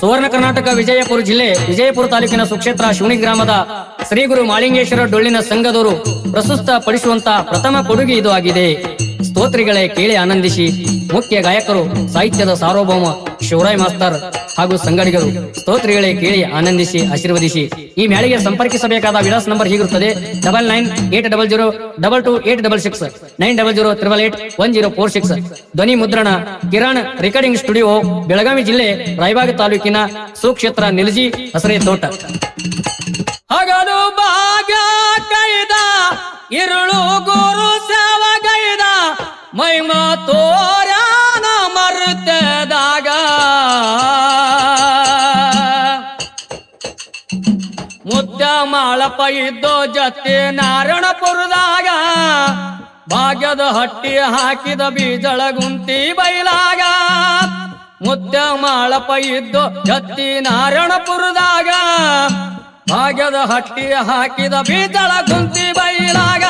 ಸುವರ್ಣ ಕರ್ನಾಟಕ ವಿಜಯಪುರ ಜಿಲ್ಲೆ ವಿಜಯಪುರ ತಾಲೂಕಿನ ಸುಕ್ಷೇತ್ರ ಶಿವಣಿ ಗ್ರಾಮದ ಶ್ರೀ ಗುರು ಮಾಳಿಂಗೇಶ್ವರ ಡೊಳ್ಳಿನ ಸಂಘದವರು ಪ್ರಸ್ತುತ ಪಡಿಸುವಂತಹ ಪ್ರಥಮ ಕೊಡುಗೆ ಇದು ಆಗಿದೆ. ಸ್ತೋತ್ರಿಗಳೇ ಕೇಳಿ ಆನಂದಿಸಿ. ಮುಖ್ಯ ಗಾಯಕರು, ಸಾಹಿತ್ಯದ ಸಾರ್ವಭೌಮ ಶಿವರಾಯ್ ಮಾಸ್ತರ್ ಹಾಗೂ ಸಂಗಡಿಗರು ಸ್ತೋತ್ರಿಗಳೇ ಕೇಳಿ ಆನಂದಿಸಿ, ಆಶೀರ್ವದಿಸಿ ಈ ಮ್ಯಾಳಿಗೆ ಸಂಪರ್ಕಿಸಬೇಕಾದ ವಿಳಾಸ ನಂಬರ್ ಹೀಗಿರುತ್ತದೆ. Double nine eight double zero double two eight double six nine double zero triple eight one zero four six. ಧ್ವನಿ ಮುದ್ರಣ, ಕಿರಣ್ ರೆಕಾರ್ಡಿಂಗ್ ಸ್ಟುಡಿಯೋ, ಬೆಳಗಾವಿ ಜಿಲ್ಲೆ, ರಾಯಬಾಗ ತಾಲೂಕಿನ ಸುಕ್ಷೇತ್ರ ನಿಲಜಿ ಹಸರೆ ತೋಟ ಹಗಲು ಭಾಗ್ಯ ಕೈದ, ಇರುಳು ಗುರು ಸೇವ ಗೈದ ಮೈಮ ತೋರಾನ ಮುದ್ದ ಮಾಳಪ್ಪ ಇದ್ದೋ ಜತ್ತಿ ನಾರಾಯಣಪುರದಾಗ. ಭಾಗ್ಯದ ಹಟ್ಟಿ ಹಾಕಿದ ಬೀಜಳ ಗುಂತಿ ಬೈಲಾಗ. ಮುದ್ದ ಮಾಳಪ್ಪ ಇದ್ದೋ ಜತ್ತಿ ನಾರಾಯಣಪುರದಾಗ. ಭಾಗ್ಯದ ಹಟ್ಟಿ ಹಾಕಿದ ಬೀಜಳ ಗುಂತಿ ಬೈಲಾಗ.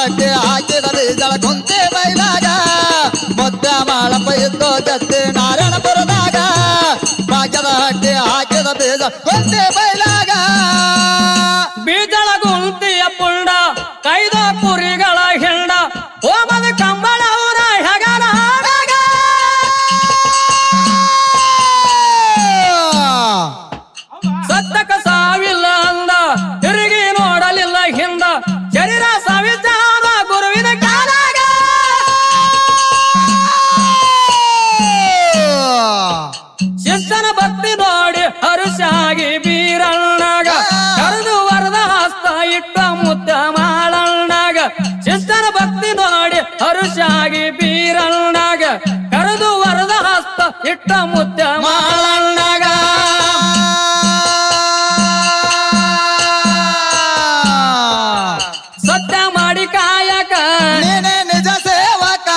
ಭಾಗ್ಯದ ಹಟ್ಟಿ ಹಾಕಿದ ಬೀಜಳ ಕುಂತಿ ಬೈಲಾಗ ಮುದ್ದೆ ಮಾಳಪ ಎದ್ದು ಸತ್ತಿ ನಾರಾಯಣಪುರದಾಗ ಭಾಗ್ಯದ ಹಟ್ಟಿ ಹಾಕಿದ ಬೀಜ ಕುಂತಿ ಇಟ್ಟ ಮುದ್ದೆ ಮಾಳಣ್ಣಗ ಸತ್ಯ ಮಾಡಿ ಕಾಯಕ. ನೀನೇ ನಿಜ ಸೇವಕ.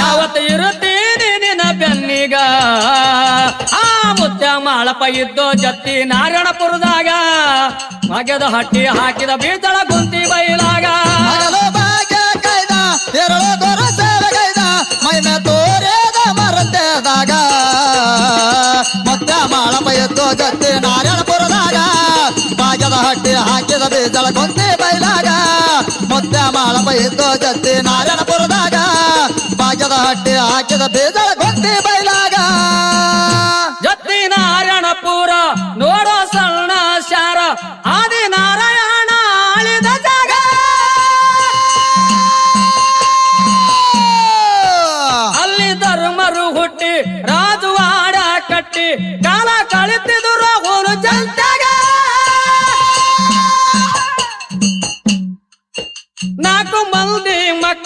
ಯಾವತ್ತ ಇರುತ್ತೀನಿ ನಿನ್ನ ಬೆನ್ನಿಗ. ಆ ಮುತ್ಯ ಮಾಳಪ್ಪ ಇದ್ದೋ ಜತ್ತಿ ನಾರಾಯಣಪುರದಾಗ. ಮಗದ ಹಟ್ಟಿ ಹಾಕಿದ ಬೀತಳ ಗುಂತಿ ಬೈಲಾಗ ಮೈನ ತೋರೇದ ಮರತೆದಾಗ. ಮತ್ತೆ ಮಾಳಪ ಎದ್ದು ಗತ್ತಿ ನಾರಾಯಣಪುರದಾಗ ಭಾಗ್ಯದ ಹಟ್ಟಿ ಹಾಕಿದ ಬೀಜಳ ಗೊಂತಿ ಬೈಲಾಗ ಮತ್ತೆ ಮಾಳಪ ಎದ್ದು ಗತ್ತಿ ನಾರಾಯಣಪುರದಾಗ ಭಾಗ್ಯದ ಹಟ್ಟಿ ಹಾಕಿದ ಬೀಜಳ ಗೊಂತಿ ಬೈಲಾಗ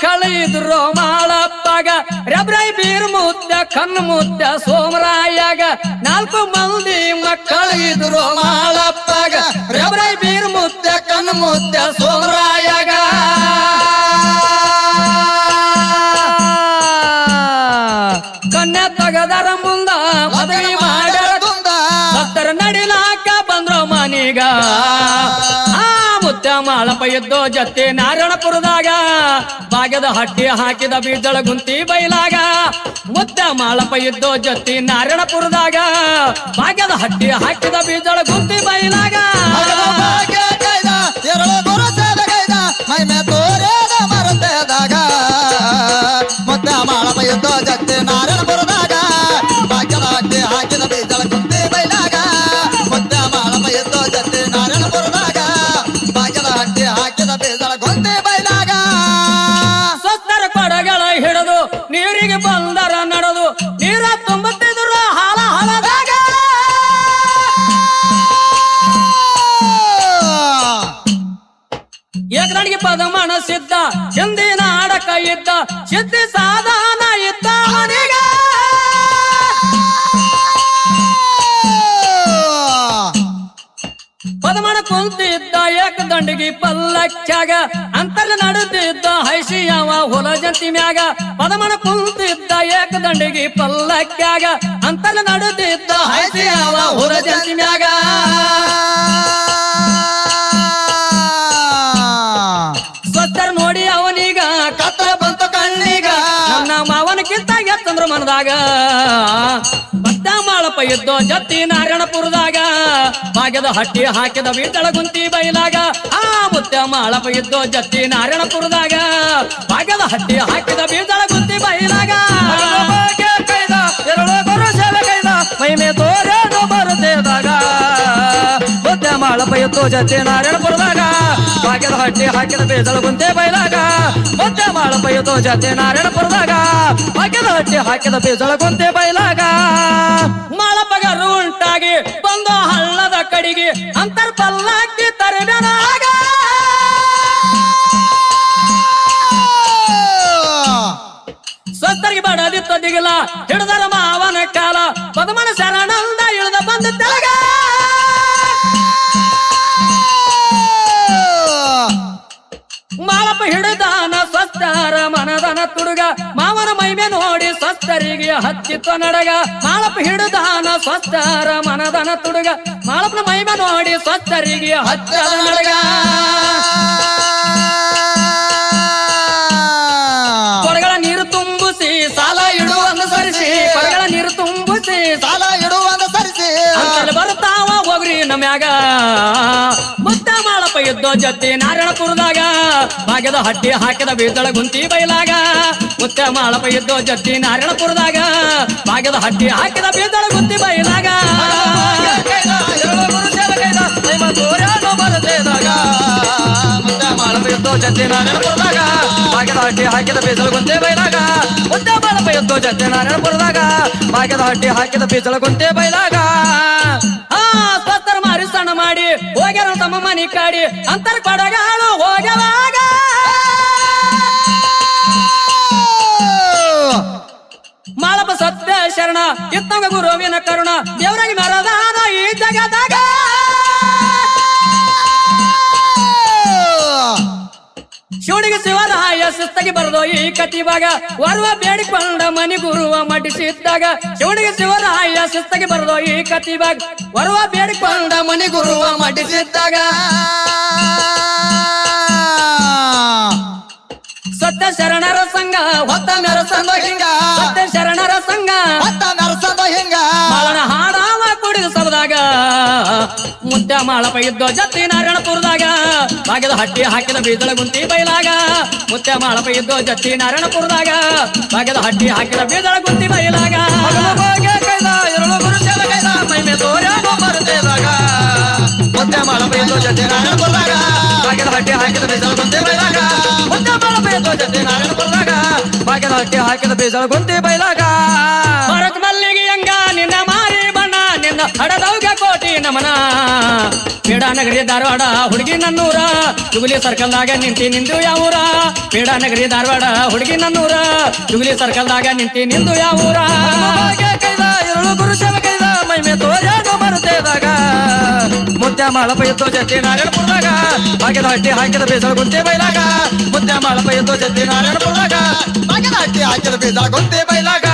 ಮಕ್ಕಳು ಇದ್ರು ಮಾಳಪ್ಪಗ. ರಬ್ರೈ ಬೀರ್ ಮುದ್ದ, ಕಣ್ಣು ಮುದ್ದ, ಸೋಮರಾಯಗ. ನಾಲ್ಕು ಮಂದಿ ಮಕ್ಕಳು ಇದ್ರು ಮಾಳಪ್ಪಗ. ರಬ್ರೈ ಬೀರ್ ಮುದ್ದ, ಕಣ್ಣು ಮುದ್ದ, ಸೋಮರಾಯಗ. ಕನ್ಯಾ ತಗದರ ಮಾಳಪ್ಪ ಎದ್ದೋ ಜತ್ತಿ ನಾರಾಯಣಪುರದಾಗ ಬಾಗದ ಹಟ್ಟಿ ಹಾಕಿದ ಬೀಜಳ ಗುಂತಿ ಬೈಲಾಗ. ಮುದ್ದ ಮಾಳಪ ಎದ್ದೋ ಜತ್ತಿ ನಾರಾಯಣಪುರದಾಗ ಬಾಗದ ಹಟ್ಟಿ ಹಾಕಿದ ಬೀಜಳ ಗುಂತಿ ಬೈಲಾಗ. ಸಿದ್ಧ ಚಂದಿನ ಆಡಕ ಇದ್ದ ಸಿದ್ಧಿ ಸಾಧನ ಇದ್ದ ಅವನಿಗ ಪದಮಣ ಕುಂತಿದ್ದ ಏಕ ದಂಡಿಗೆ ಪಲ್ಲಕ್ಕ್ಯಾಗ ಅಂತರ್ಲ ನಡೆದಿದ್ದ ಹೈಸಿಯವ ಹೊಲ ಜಂತಿ ಮ್ಯಾಗ. ಪದಮಣ ಕುಂತಿದ್ದ ಏಕದಂಡಿಗೆ ಪಲ್ಲಕ್ಕ್ಯಾಗ ಅಂತರ್ಲ ನಡೆದಿದ್ದ ಹೈಸಿಯವ ಹೊಲ ಜಂತಿ ಮ್ಯಾಗ. ಮನದಾಗ. ಮಾಳಪ್ಪ ಎದ್ದೋ ಜತ್ತಿ ನಾರಾಯಣಪುರದಾಗ. ಬಾಗ್ಯದ ಹಟ್ಟಿ ಹಾಕಿದ ಬೀತಳ ಗುಂತಿ ಬೈಲಾಗ. ಆ ಮುತ್ತ ಮಾಳಪ್ಪ ಎದ್ದೋ ಜತ್ತಿ ನಾರಾಯಣಪುರದಾಗ. ಬಾಗ್ಯದ ಹಟ್ಟಿ ಹಾಕಿದ ಬೀತಳ ಗುಂತಿ ಬೈಲಾಗ. ಎರಡು ಗುರು ಸೇವೆ ಕೈದ ಮುದ್ದೆ ಮಾಳಪ್ಪ ಎದ್ದೋ ಜತ್ತಿ ನಾರಾಯಣಪುರದಾಗ. ಭಾಗ್ಯದ ಹಟ್ಟಿ ಹಾಕಿದ ಬೇಜಲ ಗುಂತೆ ಬೈಲಾಗ ಮತ್ತೆ ಎತ್ತು ಜತೆ ನಾರಾಯಣಪುರದಾಗ. ಭಾಗ್ಯದ ಹಟ್ಟಿ ಹಾಕಿದ ಬೇಜಲ ಗುಂತೆ ಬೈಲಾಗ ಮಾಳಪ್ಪಗರು ಉಂಟಾಗಿ, ಬಂದು ಹಳ್ಳದ ಕಡಿಗೆ ಅಂತರ್ ಪಲ್ಲಾಕಿ ತರಬೇನಾಗ ಸ್ವತ್ತರಿಗೆ ಬಡದಿತ್ತ ದಿಗಿಲ, ಹಿಡಿದರ ಮಾವನ ಕಾಲ ಪದಮನ ತುಡುಗ ಮಾವನ ಮೈಮೆ ನೋಡಿ ಸ್ವಸ್ಥರಿಗೆ ಹತ್ತಿತ್ತು ನಡಗ ಮಾಳಪ್ಪ ಹಿಡಿದಾನ ಸ್ವಸ್ಥರ ಮನದನ ತುಡುಗ. ಮಾಳಪ್ಪನ ಮೈಮೆ ನೋಡಿ ಸ್ವಸ್ಥರಿಗೆ ಹತ್ತದ ನಡಗ. ಕೊಡಗಳ ನೀರು ತುಂಬಿಸಿ ಸಾಲ ಇಡುವಂತ ಸರಿಸಿ. ಕೊಡಗಳ ನೀರು ತುಂಬಿಸಿ ಸಾಲ ಇಡುವಂತ ಸರಿಸಿ. ಬರ್ತಾವ ಹೋಗ್ರಿ ನಮ್ಯಾಗ ಮುದ್ದ ಮಾಳಪ್ಪ ಇದ್ದೋ ಜತ್ತಿ ನಾರಾಯಣಪುರದಾಗ ಭಾಗ್ಯದ ಹಟ್ಟಿ ಹಾಕಿದ ಬೀಜಳ ಗುಂತಿ ಬೈಲಾಗ. ಮುತ್ತ ಮಾಳಪ್ಪ ಇದ್ದೋ ಜತ್ತಿ ನಾರಾಯಣಪುರದಾಗ ಭಾಗ್ಯದ ಹಟ್ಟಿ ಹಾಕಿದ ಬೀಜಳ ಗುಂತಿ ಬೈಲಾಗ. ಕೈದ ಎರಡು ಗುರು ಸೇವೆ ಕೈದ ಮೈಮ ತೋರೇನು ಬರುತ್ತೇದಾಗ ಮುದ್ದೆ ಮಾಳಪ್ಪ ಎತ್ತು ಜತೆ ನಾರಾಯಣಪುರದಾಗ ಭಾಗ್ಯದ ಹಟ್ಟಿ ಹಾಕಿದ ಬೇಜಲ ಗುಂತೆ ಬೈಲಾಗ. ಮುದ್ದೆ ಮಾಳಪ್ಪ ಎತ್ತು ಜತೆ ನಾರಾಯಣಪುರದಾಗ ಭಾಗ್ಯದ ಹಟ್ಟಿ ಹಾಕಿದ ಬೇಜಲ ಗುಂತೆ ಬೈಲಾಗ. ತಮ್ಮ ಮನಿ ಕಾಡಿ ಅಂತರ್ ಕೊಡಗಾಳು ಹೋಗವಾಗ ಮಾಳಪ್ಪ ಸತ್ಯ ಶರಣ ಇತ್ತಂಗ ಗುರುವಿನ ಕರುಣ ದೇವರಾಗಿ ಮರದಾನ ಶಿವರಾಯ ಬರದೋ ಈ ಕತಿವಾಗ ವರುವ ಬೇಡಿಕೊಂಡ ಮನಿ ಗುರುವ ಮಡಿಸಿದ್ದಾಗ ಶಿವನಿಗೆ ಶಿವರಾಯ ಶಿಸ್ತಗಿ ಬರದೋ ಈ ಕತಿವಾಗ ವರುವ ಬೇಡಿಕೊಂಡ ಮನಿ ಗುರುವ ಮಡಿಸಿದ್ದಾಗ? ಸತ್ಯ ಶರಣರ ಸಂಘ, ಹೊತ್ತ ಮೆರಸಂಗ ಹಿಂಗ. ಸತ್ಯ ಶರಣರ ಸಂಘ ಮತ್ತ ಮುದ್ದ ಮಾಳಪ್ಪ ಇದ್ದೋ ಜತ್ತಿ ನಾರಾಯಣಪುರದಾಗ ಭಾಗ್ಯದ ಹಟ್ಟಿ ಹಾಕಿದ ಬೀಜಳ ಗುಂತಿ ಬೈಲಾಗ ಮುದ್ದ ಮಾಳಪ್ಪ ಇದ್ದೋ ಜತ್ತಿ ನಾರಾಯಣಪುರದಾಗ ಭಾಗ್ಯದ ಹಟ್ಟಿ ಹಾಕಿದ ಬೀಜಳ ಗುಂತಿ ಬೈಲಾಗ ಮಗನ ಭಾಗ್ಯ ಕೈದ ಎರಡು ಗುರು ಸೇವೆ ಕೈದ ಮೈಮೆ ತೋರೇನು ಬರುತ್ತೇದಾಗ ಮುದ್ದೆ ಮಾಳಪ್ಪ ಎತ್ತು ಜತೆ ನಾರಾಯಣಪುರದಾಗ ಭಾಗ್ಯದ ಹಟ್ಟಿ ಹಾಕಿದ ಬೇಜಲ ಗುಂತೆ ಬೈಲಾಗ ಮುದ್ದೆ ಮಾಳಪ್ಪ ಎತ್ತು ಜತೆ ನಾರಾಯಣಪುರದಾಗ ಭಾಗ್ಯದ ಹಟ್ಟಿ ಹಾಕಿದ ಬೇಜಲ ಗುಂತೆ ಬೈಲಾಗ ಕೋಟಿ ನಮನ ಪೀಡಾನಗರಿ ಧಾರವಾಡ ಹುಡುಗಿ ನನ್ನೂರ ಜುಗುಲಿ ಸರ್ಕಲ್ದಾಗ ನಿಂತಿ ನಿಂದು ಯಾವೂರ ಪೀಡಾನಗರಿ ಧಾರವಾಡ ಹುಡುಗಿ ನನ್ನೂರ ಜುಗುಲಿ ಸರ್ಕಲ್ದಾಗ ನಿಂತಿ ನಿಂದು ಯಾವೂರ ಭಾಗ್ಯ ಕೈದ ಎರಡು ಗುರು ಸೇವೆ ಕೈದ ಮೈಮೆ ತೋರೇನು ಬರುತ್ತೇದಾಗ ಮುದ್ದೆ ಮಾಳಪ್ಪ ಎತ್ತು ಜತೆ ನಾರಾಯಣಪುರದಾಗ ಭಾಗ್ಯದ ಹಟ್ಟಿ ಹಾಕಿದ ಬೇಜಲ ಗುಂತೆ ಬೈಲಾಗ ಮುದ್ದೆ ಮಾಳಪ್ಪ ಎತ್ತು ಜತೆ ನಾರಾಯಣಪುರದಾಗ ಮಗನ ಹಟ್ಟಿ ಹಾಕಿದ ಬೀಜ ಗೊಂತಿ ಬೈಲಾಗ